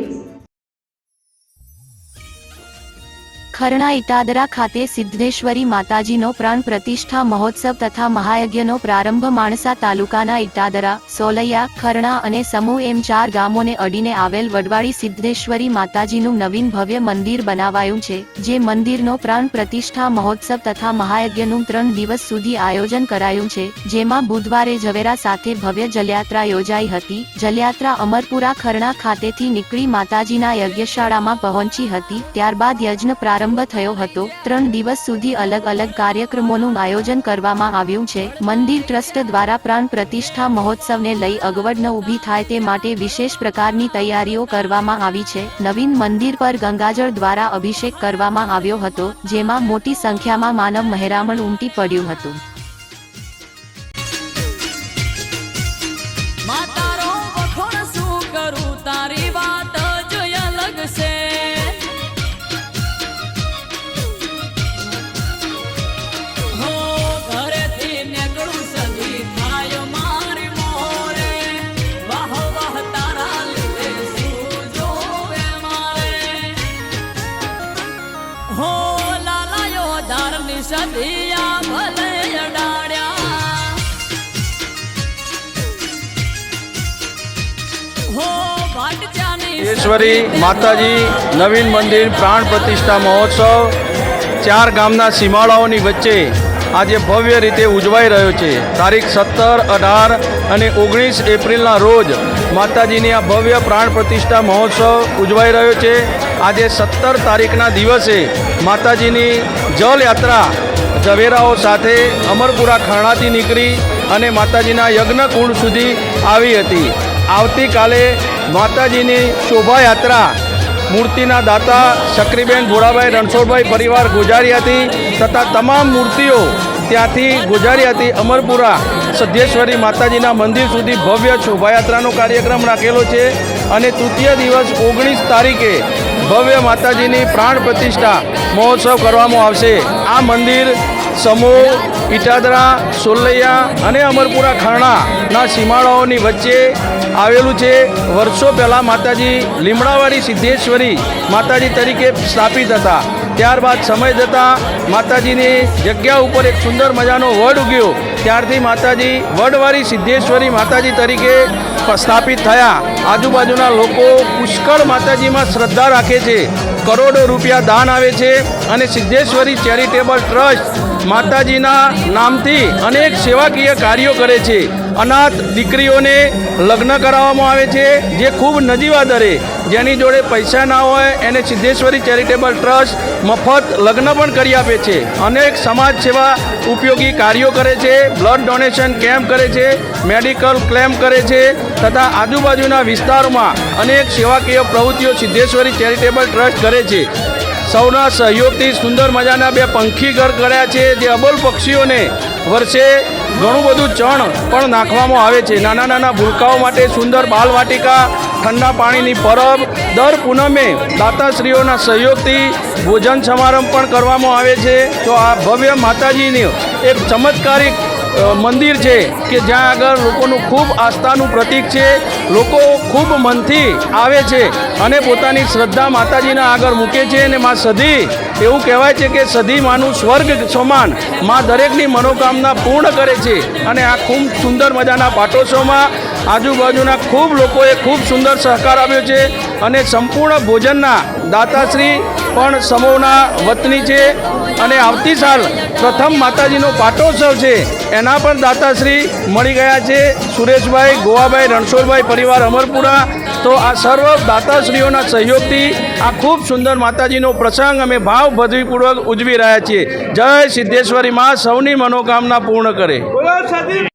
leaves. ખરણા ઇટાદરા ખાતે સિદ્ધેશ્વરી માતાજીનો પ્રાણ પ્રતિષ્ઠા મહોત્સવ તથા મહાયજ્ઞનો પ્રારંભ માણસા તાલુકાના ઇટાદરા, સોલૈયા, ખરણા અને સમૂહ એમ ચાર ગામોને અડીને આવેલ વડવાળી સિદ્ધેશ્વરી માતાજીનું નવીન ભવ્ય મંદિર બનાવાયું છે, જે મંદિરનો પ્રાણ પ્રતિષ્ઠા મહોત્સવ તથા મહાયજ્ઞનું ત્રણ દિવસ સુધી આયોજન કરાયું છે, જેમાં બુધવારે ઝવેરા સાથે ભવ્ય જલયાત્રા યોજાઈ હતી, જલયાત્રા અમરપુરા ખરણા ખાતેથી નીકળી માતાજીના યજ્ઞશાળામાં પહોંચી હતી, ત્યારબાદ યજ્ઞ પ્રારંભ થયો હતો. ત્રણ દિવસ સુધી અલગ અલગ કાર્યક્રમોનું આયોજન કરવામાં આવ્યું છે. મંદિર ટ્રસ્ટ દ્વારા પ્રાણ પ્રતિષ્ઠા મહોત્સવને લઈ અગવડ ન ઊભી થાય તે માટે વિશેષ પ્રકારની તૈયારીઓ કરવામાં આવી છે. નવીન મંદિર પર ગંગાજળ દ્વારા અભિષેક કરવામાં આવ્યો હતો, જેમાં મોટી સંખ્યામાં માનવ મહેરામણ ઉમટી પડ્યું હતું. માં ભાટજાની માતાજી નવીન મંદિર પ્રાણ પ્રતિષ્ઠા મહોત્સવ ચાર ગામના સીમાડાઓની વચ્ચે આજે ભવ્ય રીતે ઉજવાઈ રહ્યો છે. તારીખ સત્તર, અઢાર અને ઓગણીસ એપ્રિલના રોજ માતાજીની આ ભવ્ય પ્રાણ પ્રતિષ્ઠા મહોત્સવ ઉજવાઈ રહ્યો છે. આજે સત્તર તારીખના દિવસે માતાજીની જલયાત્રા ઝવેરાઓ સાથે અમરપુરા ખરણાથી નીકળી અને માતાજીના યજ્ઞકુંડ સુધી આવી હતી. આવતીકાલે માતાજીની શોભાયાત્રા. મૂર્તિના દાતા સક્રીબેન ભોળાભાઈ રણછોડભાઈ પરિવાર ગુજારી હતી તથા તમામ મૂર્તિઓ ત્યાંથી ગુજારી હતી અમરપુરા સધ્યેશ્વરી માતાજીના મંદિર સુધી ભવ્ય શોભાયાત્રાનો કાર્યક્રમ રાખેલો છે અને તૃતીય દિવસ ઓગણીસ તારીખે ભવ્ય માતાજીની પ્રાણ પ્રતિષ્ઠા મહોત્સવ કરવામાં આવશે. આ મંદિર સમૂહ ઇટાદરા સોલૈયા અને અમરપુરા ખાણાના સીમાડાઓની વચ્ચે આવેલું છે વર્ષો પહેલાં માતાજી લીમડાવાળી સિદ્ધેશ્વરી માતાજી તરીકે સ્થાપિત હતા. ત્યારબાદ સમય જતાં માતાજીની જગ્યા ઉપર એક સુંદર મજાનો વડ ઉગ્યો. ત્યારથી માતાજી વડવાળી સિદ્ધેશ્વરી માતાજી તરીકે સ્થાપિત થયા. આજુબાજુના લોકો પુષ્કળ માતાજીમાં શ્રદ્ધા રાખે છે. કરોડો રૂપિયા દાન આવે છે અને સિદ્ધેશ્વરી ચેરિટેબલ ટ્રસ્ટ માતાજીના નામથી અનેક સેવાકીય કાર્યો કરે છે. અનાથ દીકરીઓને લગ્ન કરાવવામાં આવે છે, જે ખૂબ નજીવા દરે. જેની જોડે પૈસા ના હોય, એને સિદ્ધેશ્વરી ચેરિટેબલ ટ્રસ્ટ મફત લગ્ન પણ કરી આપે છે. અનેક સમાજ સેવા ઉપયોગી કાર્યો કરે છે, બ્લડ ડોનેશન કેમ્પ કરે છે, મેડિકલ ક્લેમ કરે છે તથા આજુબાજુના વિસ્તારોમાં અનેક સેવાકીય પ્રવૃત્તિઓ સિદ્ધેશ્વરી ચેરિટેબલ ટ્રસ્ટ કરે છે. સૌના સહયોગથી સુંદર મજાના બે પંખી ઘર કર્યા છે, જે અબોલ પક્ષીઓને વર્ષે ઘણું બધું ચણ પણ નાખવામાં આવે છે. નાના નાના ભૂલકાઓ માટે સુંદર બાલવાટિકા, ઠંડા પાણીની પરબ, દર પૂનમે દાતાશ્રીઓના સહયોગથી ભોજન સમારંભ પણ કરવામાં આવે છે. તો આ ભવ્ય માતાજીની એક ચમત્કારિક મંદિર છે કે જ્યાં આગળ લોકોનું ખૂબ આસ્થાનું પ્રતીક છે, લોકો ખૂબ મનથી આવે છે અને પોતાની શ્રદ્ધા માતાજીના આગળ મૂકે છે અને માં સધી, એવું કહેવાય છે કે સધી માનું સ્વર્ગ સમાનમાં દરેકની મનોકામના પૂર્ણ કરે છે અને આ ખૂબ સુંદર મજાના પાટોત્સવમાં આજુબાજુના ખૂબ લોકોએ ખૂબ સુંદર સહકાર આપ્યો છે અને સંપૂર્ણ ભોજનના દાતાશ્રી પણ સમૂહના વતની છે. અને આવતી સાલ પ્રથમ માતાજીનો પાટોત્સવ છે. એના પણ દાતાશ્રી મળી ગયા છે. સુરેશભાઈ, ગોવાભાઈ, રણછોડભાઈ પરિવાર અમરપુરા. તો આ સર્વ દાતાશ્રીઓના સહયોગથી આ ખૂબ સુંદર માતાજીનો પ્રસંગ અમે ભાવભજવીપૂર્વક ઉજવી રહ્યા છીએ. જય સિદ્ધેશ્વરી માં, સૌની મનોકામના પૂર્ણ કરે.